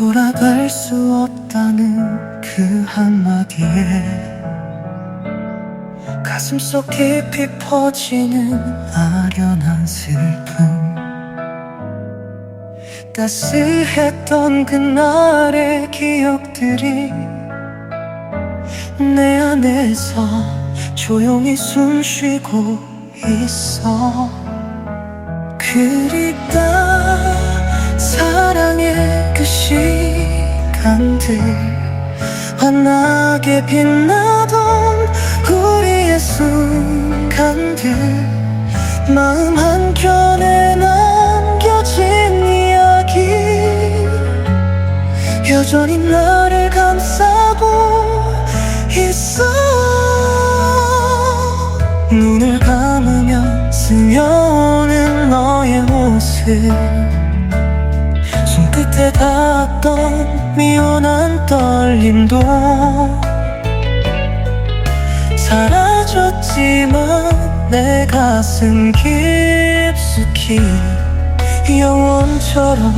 돌아갈 수 없다는 그 한마디에 가슴 속 깊이 퍼지는 아련한 슬픔. 따스했던 그날의 기억들이 내 안에서 조용히 숨 쉬고 있어. 그립다 사랑의 그 시간들 환하게 빛나던 우리의 순간들 마음 한켠에 남겨진 이야기. 여전히 나를 감싸고 있어. 눈을 감으면 스며오는 너의 모습 닿았던 미운한 떨림도 사라졌지만 내 가슴 깊숙이 영원처럼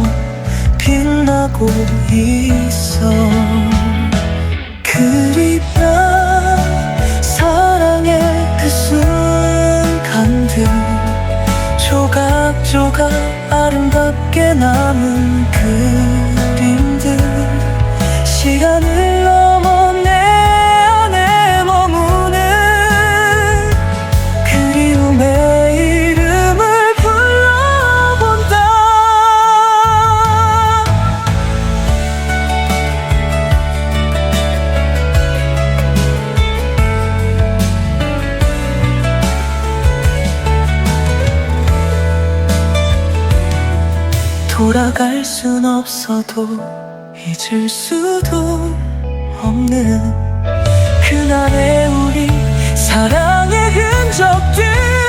빛나고 있어. 그립다 사랑의 그 순간들 조각조각 아름답게 남은 돌아갈 순 없어도 잊을 수도 없는 그날의 우리 사랑의 흔적들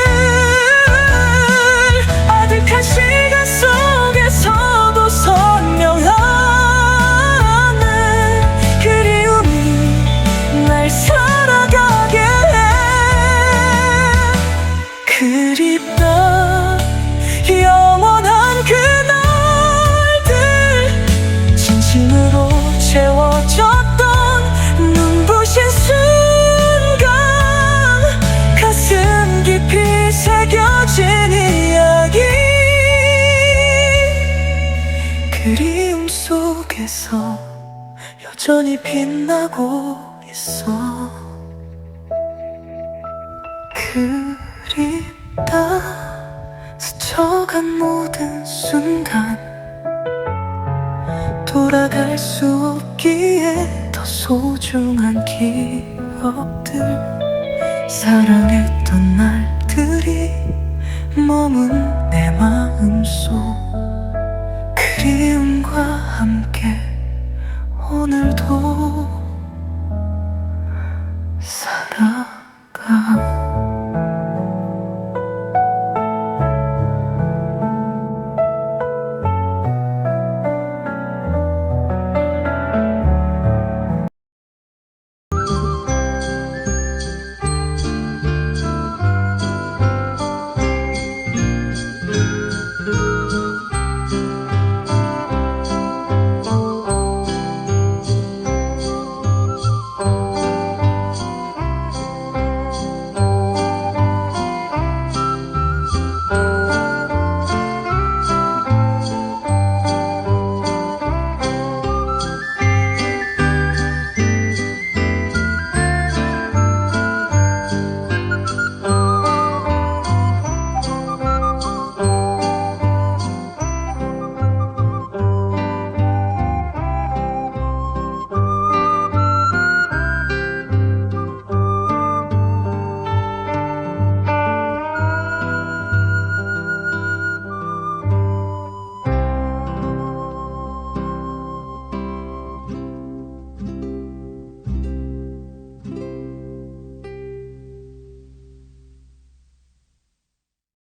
그리움 속에서 여전히 빛나고 있어. 그립다. 스쳐간 모든 순간 돌아갈 수 없기에 더 소중한 기억들. 사랑했던 날들이 머문 내 마음 속. 그리움